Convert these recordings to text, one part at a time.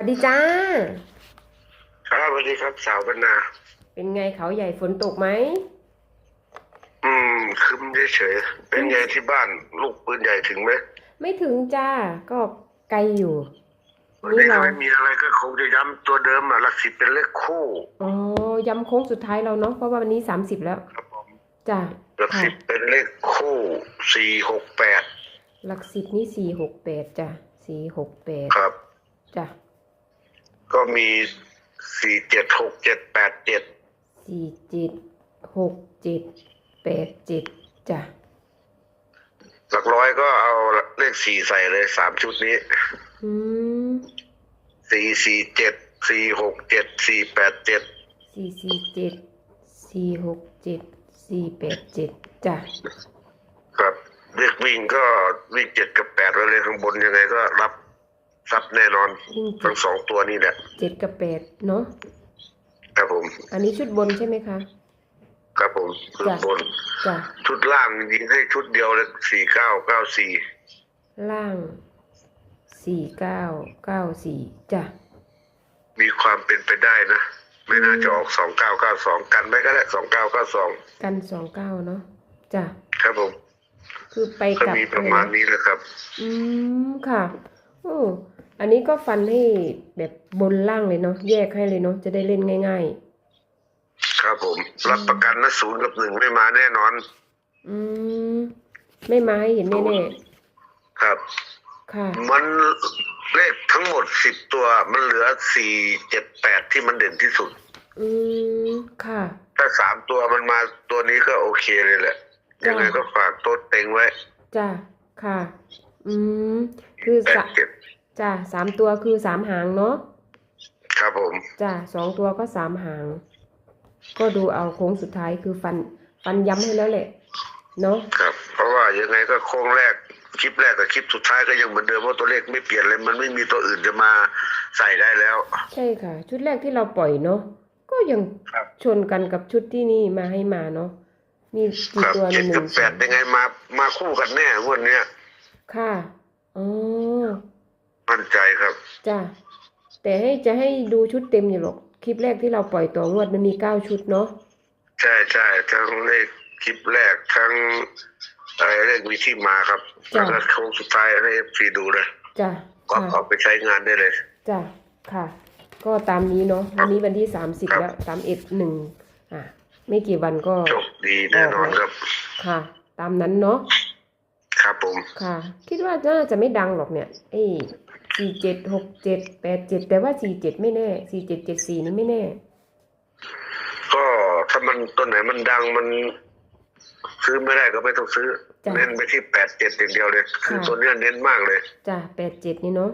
สวัสดีจ้า ครับสวัสดีครับสาวบรรณา เป็นไงเขาใหญ่ฝนตกไหม อืมคืมเฉยๆเป็นไงที่บ้าน ลูกปืนใหญ่ถึงไหมไม่ถึงจ้า ก็ไกลอยู่ วันนี่นี้เราก็ไม่มีอะไรก็คงจะย้ำตัวเดิมอะหลักสิบเป็นเลขคู่อ๋อย้ำโค้งสุดท้ายเราเนาะ เพราะว่าวันนี้สามสิบแล้ว ครับผมจ้าหลักค่ะ สิบเป็นเลขคู่สี่หกแปดหลักสิบนี่สี่หกแปดจ้ะสี่หกแปดครับ จ้ะ ก็มีสี่เจ็ดหกเจ็ดแปดเจ็ดสี่เจ็ดหกเจ็ดแปดเจ็ดจ้ะหลักร้อยก็เอาเลขสี่ใส่เลยสามชุดนี้อืมสี่สี่เจ็ดสี่หกเจ็ดสี่แปดเจ็ดสี่สี่เจ็ดสี่หกเจ็ดสี่แปดเจ็ดจ้ะครับเลขวิ่งก็วิ่งเจ็ดกับแปดไว้เลยข้างบนยังไงก็รับ ทรัพย์แน่นอนวิ่งเจ็ทั้ดงสองตัวนี้แหละเจ็ดกับแปดเนาะครับผมอันนี้ชุดบนใช่ไหมคะ ครับผมชุดจ้ะ บน จ้ะชุดล่างยิงให้ชุดเดียวเลยสี่เก้าเก้าสี่ล่างสี่เก้าเก้าสี่จ้ะ มีความเป็นไปได้นะ ไม่น่าจะออกสองเก้าเก้าสองกันไปก็ได้สองเก้าเก้าสองกันสองเก้าเนาะจ้ะครับผม คือไปก็กลับมีประมาณเลยนนี้แหละครับ อืมค่ะ โอ้ อันนี้ก็ฟันให้แบบบนล่างเลยเนาะแยกให้เลยเนาะจะได้เล่นง่าย ครับผม รับประกันนะศูนย์กับหนึ่งไม่มาแน่นอน ๆ อืมไม่มาให้เห็นแน่ครับ ๆค่ะ มันเลขทั้งหมดสิบตัว มันเหลือสี่เจ็ดแปดที่มันเด่นที่สุด อืมค่ะ ถ้าสามตัวมันมาตัวนี้ก็โอเคเลยแหละจ้ะยังไงก็ฝากโต๊ดเต็งไว้จ้ะค่ะ อืมคือแปสะดเจ็ด จ้ะสามตัวคือสามหางเนาะครับผมจ้ะสองตัวก็สามหาง ก็ดูเอาโค้งสุดท้ายคือฟันฟันย้ำให้แล้วแหละเนาะครับ เพราะว่ายังไงก็โค้งแรกคลิปแรกกับคลิปสุดท้ายก็ยังเหมือนเดิมเพราะตัวเลขไม่เปลี่ยนเลยมันไม่มีตัวอื่นจะมาใส่ได้แล้ว ใช่ค่ะ ชุดแรกที่เราปล่อยเนาะก็ยังครับ ชนกันกับชุดที่นี่มาให้มาเนาะมีกี่ครับตัวในเจ็ดหนึ่กับงแปดยังไงมามาคู่กันแน่งวันเนี้ยค่ะอ๋อ มั่นใจครับ จ้ะแต่ให้จะให้ดูชุดเต็มอยู่หรอก คลิปแรกที่เราปล่อยต่องวดมันมีเก้าชุดเนาะ ใช่ใช่ทั้งเลขคลิปแรกทั้งเอ่อเลขมีที่มาครับแล้วก็โค้งสุดท้ายให้ฟรีดูเลยจ้ะก็ค่ะเอาไปใช้งานได้เลย จ้ะค่ะ ก็ตามนี้เนาะวันนี้วันที่สามสิบครับแล้วสามเอ็ดหนึ่งอะ ไม่กี่วันก็ โชคดีแน่นอนครับ ค่ะ ตามนั้นเนาะ ครับผม ค่ะ คิดว่าน่าจะไม่ดังหรอกเนี่ยไอ้ สี่เจ็ดหกเจ็ดแปดเจ็ดแต่ว่าสี่เจ็ดไม่แน่สี่เจ็ดเจ็ดสี่นี่ไม่แน่ ก็ถ้ามันตัวไหนมันดังมัน ซื้อไม่ได้ก็ไม่ต้องซื้อ จ้ะ เน้นไปที่แปดเจ็ดอย่างเดียวเลย คือค่ะตัวเนี้ยเน้นมากเลย จ้ะแปดเจ็ดนี่เนาะ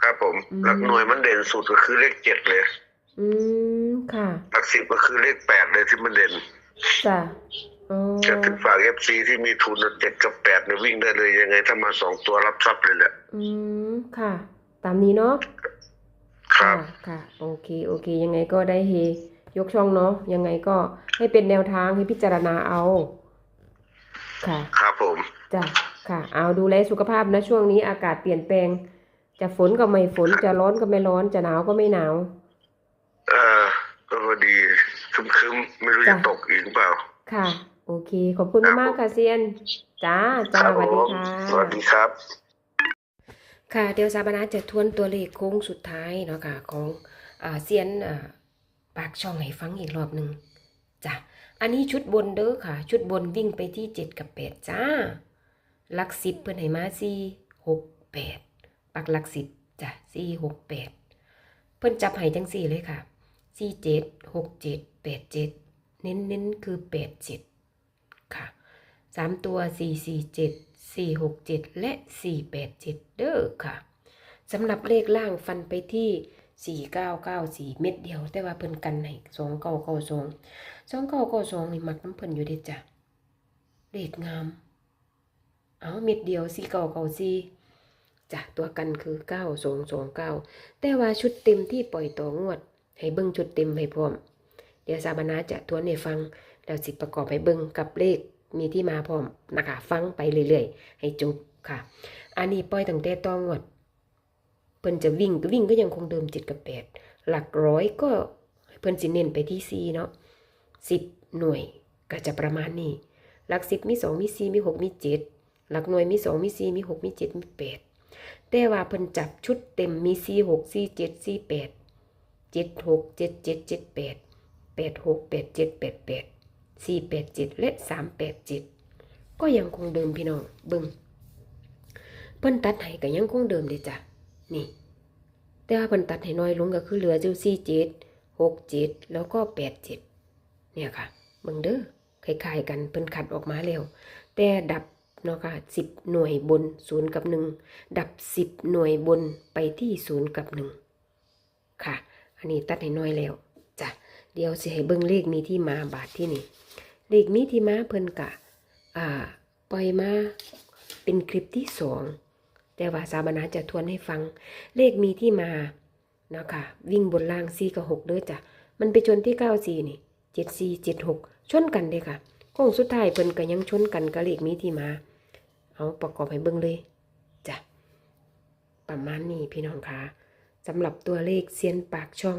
ครับผม อืม หลักหน่วยมันเด่นสุดก็คือเลขเจ็ดเลย อืมค่ะหลักสิบก็คือเลขแปดเลยที่มันเด่น จ้ะอ๋อ จะถึงฝากเอฟซีที่มีทุนเจ็ดกับแปดเนี่ยวิ่งได้เลยยังไง ถ้ามาสองตัวรับทรัพย์เลยแหละ อืมค่ะ ตามนี้เนาะครับค่ะค่ะ โอเค โอเค ยังไงก็ได้เฮยกช่องเนาะยังไงก็ให้เป็นแนวทางให้พิจารณาเอา ค่ะ ครับผมจ้ะค่ะ เอาดูแลสุขภาพนะช่วงนี้อากาศเปลี่ยนแปลง จะฝนก็ไม่ฝนจะร้อนก็ไม่ร้อนจะหนาวก็ไม่หนาว เออก็พอดีคึมๆไม่รู้จะจ้ะตกอีกหรือเปล่า ค่ะ โอเค ขอบคุณครับมากๆค่ะเซียน จ้า จ้าครับสวัสผดีมค่ะสวัสดีครับ ค่ะ เดี๋ยวซาบานาจะทวนตัวเลขโค้งสุดท้ายเนาะค่ะของอ่าเซียนอ่าปากช่องให้ฟังอีกรอบหนึ่งจ้ะ อันนี้ชุดบนเด้อค่ะ ชุดบนวิ่งไปที่7กับ8จ้าหลักสิบเพิ่นให้มา4 6 8ปักหลักสิบจ้ะ4 6 8เพิ่นจับให้จังสี่เลยค่ะ4 7 6 7 8 7เน้นเน้นๆคือ8 7ค่ะ สามตัวสี่สี่เจ็ดสี่หกเจ็ดและสี่แปดเจ็ดเด้อค่ะสำหรับเลขล่างฟันไปที่สี่เก้าเก้าสี่เม็ดเดียว แต่ว่าเพิ่นกันให้สองเก้าเก้าสองสองเก้าเก้าสองนี่มักน้ำเพิ่นอยู่เด้จ้ะเลขงาม เอาเม็ดเดียวสี่เก้าเก้าสี่จ้ะตัวกันคือเก้าสองสองเก้าแต่ว่าชุดเต็มที่ปล่อยต่องวด ให้เบิ้งชุดเต็มให้พร้อม เดี๋ยวสาบานาจะทวนให้ฟังแล้วสิประกอบให้เบิ่งกับเลข มีที่มาพร้อมนะคะ ฟังไปเรื่อยๆ ให้จบค่ะ อันนี้ปล่อยตั้งแต่ต้องวด เพิ่นจะวิ่งก็วิ่งก็ยังคงเดิม7กับ8หลักร้อยก็เพิ่นสิเน้นไปที่4เนาะ10หน่วยก็จะประมาณนี้ หลัก10มี2มี4มี6มี7หลักหน่วยมี2มี4มี6มี7มี8แต่ว่าเพิ่นจับชุดเต็มมี4 6 4 7 4 8 7 6 7 7 7 8 8 6 8 7 8 8 4 8 7และ3 8 7ก็ ยังคงเดิมพี่น้องเบิ่งเพิ่นตัดให้ก็ยังคงเดิมเด้จ้ะนี่ แต่ว่าเพิ่นตัดให้น้อยลงก็คือเหลืออยู่สี่จ็ดหกจ็ดแล้วก็แปดเจ็ดเนี่ยค่ะเบิ่งเด้อคล้ายๆกันเพิ่นขัดออกมาแล้ว แต่ดับเนาะค่ะสิบหน่วยบนศูนย์กับหนึ่งดับสิบหน่วยบนไปที่ศูนย์กับหนึ่งค่ะ อันนี้ตัดให้น้อยแล้ว เดี๋ยวสิให้เบิ่งเลขมีที่มาบาทที่นี่เลขมีที่มาเพิ่นกะอ่าปล่อยมาเป็นคลิปที่สองแต่ว่าสาบนาจะทวนให้ฟัง เลขมีที่มาเนาะค่ะวิ่งบนล่าง4กับ6เด้อจ้ะมันไปชนที่94นี่74 76ชนกันเด้ค่ะโค้งสุดท้ายเพิ่นก็ยังชนกันกับเลขมีที่มา เอาประกอบให้เบิ่งเลยจ้ะประมาณนี้พี่น้องค่ะ สำหรับตัวเลขเซียนปากช่อง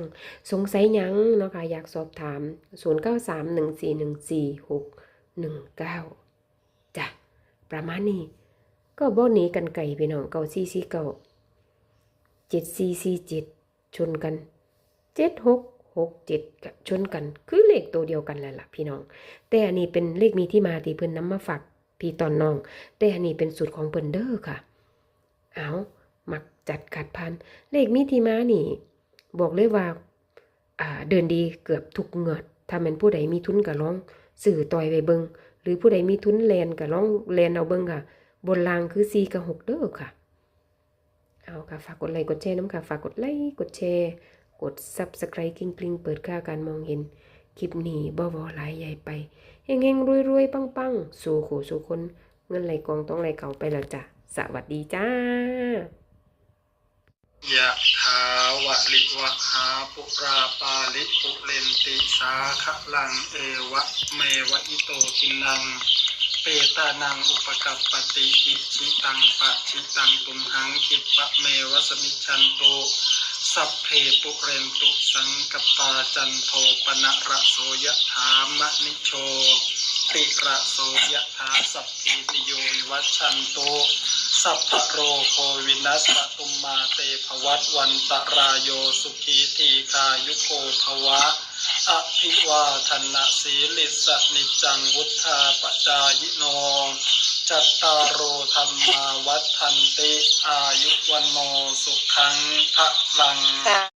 สงสัยยังเนาะค่ะอยากสอบถาม 0931414619จ้ะประมาณนี้ ก็บ่หนีกันไก่พี่น้องเก่าซี่ซี่เก่าเจ็ดซี่ซี่เจ็ดชนกันเจ็ดหกหกเจ็ดกับชนกัน คือเลขตัวเดียวกันแหละล่ะพี่น้อง แต่อันนี้เป็นเลขมีที่มาที่เพิ่นนำมาฝากพี่ตอนน้อง แต่อันนี้เป็นสูตรของเพิ่นเด้อค่ะ เอา จัดขัดพัน เลขมีที่มานี่บอกเลยว่าเดินดีเกือบทุกเงือดถ้ามันผู้ใดมีทุนก็ลองสื่อต่อยไปเบิงหรือผู้ใดมีทุนแลนก็ลองแลนเอาเบิงค่ะ บนรางคือ4กับ6เด้อค่ะ เอาค่ะ ฝากกดไลค์กดแชร์น้ำค่ะ ฝากกดไลค์กดแชร์กด Subscribe กริ๊งกริ๊งเปิดค่าการมองเห็น คลิปนี้บ่วอหลายใหญ่ไปเฮงเฮงรวยรวยปังปังสู่ขู่สู่คน เงินไหลกองต้องไหลเก่าไปแล้วจ้ะสวัสดีจ้า ยะถาวะลิวะหาปุราปาลิปุเรนติสาขะลังเอวะเมวะอิโตทินัง เปตานังอุปกัปปติอิชิตังปะชิตังตุมหังคิปะเมวะสมิชันโตสัพเพปุเรนตุสังกปาจันโทปนะระโสยะถามะนิโชติระโสยะถาสัพพิติโยวัชันโต สัพพโรโควินัสปตุมมาเตภวัตวันตรายโยสุขีทีคายุโกภวะ อภิวาทนะสีลิสนิจังวุธาปจายโน จัตตารโอธรรมาวัฏทันติ อายุวันโนสุขังพระลัง